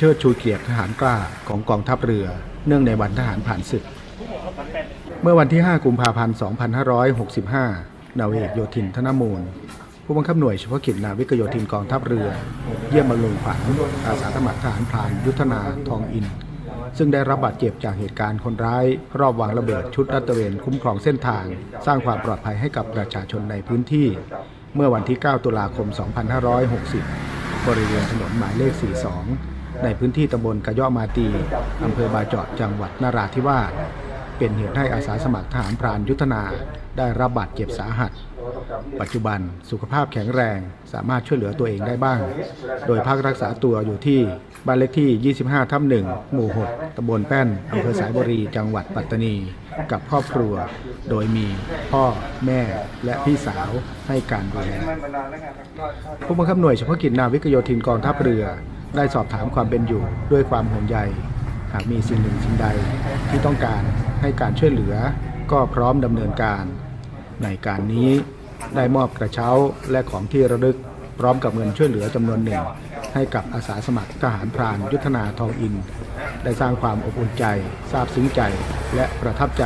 เชิดชูเกียรติทหารกล้าของกองทัพเรือ เนื่องในวันทหารผ่านศึก เมื่อวันที่ 5 กุมภาพันธ์ 2565 นาวเอกโยธินธนมูล ผู้บังคับหน่วยเฉพาะกิจนาวิกโยธินกองทัพเรือ เยี่ยมบรรลุขวัญอาสาสมัครทหารพรานยุทธนาทองอิน ซึ่งได้รับบาดเจ็บจากเหตุการณ์คนร้าย รอบวางระเบิดชุดรัตเวนคุ้มครองเส้นทาง สร้างความปลอดภัยให้กับประชาชนในพื้นที่ เมื่อวันที่ 9 ตุลาคม 2560 บริเวณถนนหมายเลข 42 ในพื้นที่ตำบลกระยาะมาตีอำเภอบาเจาะจังหวัดนราธิวาสเป็นเหตุให้อาสาสมัครทหารพรานยุทธนาได้รับบาดเจ็บสาหัส ปัจจุบันสุขภาพแข็งแรงสามารถช่วยเหลือตัวเองได้บ้าง โดยพักรักษาตัวอยู่ที่บ้านเลขที่ 25 ทับ1หมู่ 6ตำบลแป้นอำเภอสายบุรี จังหวัดปัตตานี กับครอบครัว โดยมีพ่อแม่และพี่สาวให้การดูแลผู้บังคับหน่วยเฉพาะกิจนาวิกโยธินกองทัพเรือ ได้สอบถามความเป็นอยู่ด้วยความห่วงใย หากมีสิ่งหนึ่งสิ่งใดที่ต้องการให้การช่วยเหลือก็พร้อมดำเนินการ ในการนี้ได้มอบกระเช้าและของที่ระลึกพร้อมกับเงินช่วยเหลือจำนวนหนึ่ง ให้กับอาสาสมัครทหารพรานยุทธนาทองอิน ได้สร้างความอบอุ่นใจซาบซึ้งใจและประทับใจ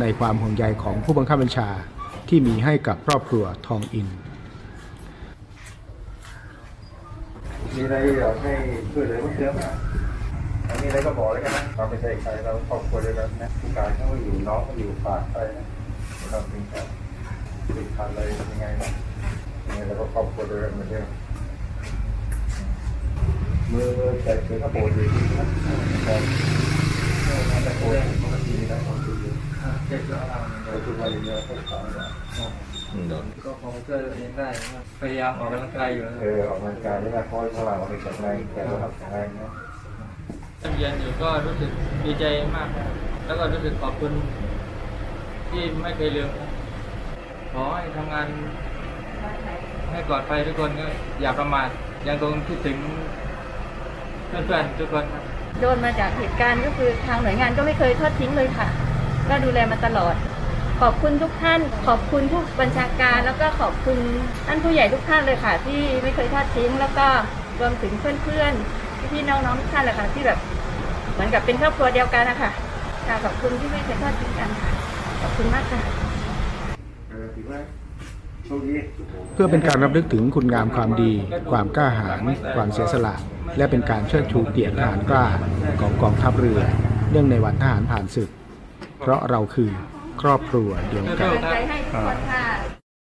ในความห่วงใยของผู้บังคับบัญชาที่มีให้กับครอบครัวทองอิน มีอะไรอยากให้ช่วยเหลือเพิ่มเติมไหมอันนี้อะไรก็บอกแล้วกันนะเราไม่ใช่ใครเราครอบครัวเดียวกันนะผู้การเขาก็อยู่น้องก็อยู่ฝากไปนะเราเป็นการติดขัดอะไรยังไงนะยังไงเราก็ครอบครัวเดียวกันเหมือนเดิมมือใส่เสื้อกระโปรงดีนะครับแต่โปรงปกตินะปกติเราทุกวันนี้เราต้องขายนะก็ คงช่วยตัวเองได้นะครับพยายามออกกำลังกายอยู่นะเออออกกำลังกายนี่นะคอยพลังเราไปแข็งแรงแต่เราแข็งแรงนะเรียนอยู่ก็รู้สึกดีใจมากแล้วก็รู้สึกขอบคุณ ที่ไม่เคยลืมขอให้ทำงาน ให้ปลอดภัยทุกคนก็อย่าประมาทยังคงคิดถึงเพื่อนๆทุกคนครับ โดนมาจากเหตุการณ์ก็คือทางหน่วยงานก็ไม่เคยทอดทิ้งเลยค่ะ ก็ดูแลมาตลอด ขอบคุณทุกท่าน ขอบคุณผู้บัญชาการ แล้วก็ขอบคุณท่านผู้ใหญ่ทุกท่านเลยค่ะ ที่ไม่เคยทอดทิ้ง แล้วก็รวมถึงเพื่อนๆพี่น้องๆทุกท่านเลยค่ะ ที่แบบเหมือนกับเป็นครอบครัวเดียวกันนะคะค่ะขอบคุณที่ไม่เคยทอดทิ้งกันค่ะ ขอบคุณมากค่ะเพื่อเป็นการรำลึกถึงคุณงามความดี ความกล้าหาญความเสียสละ และเป็นการเชิดชูเกียรติทหารกล้าของกองทัพเรือ เนื่องในวันทหารผ่านศึก เพราะเราคือ ครอบครัวเดียวกัน ใจให้ทุกคนค่ะ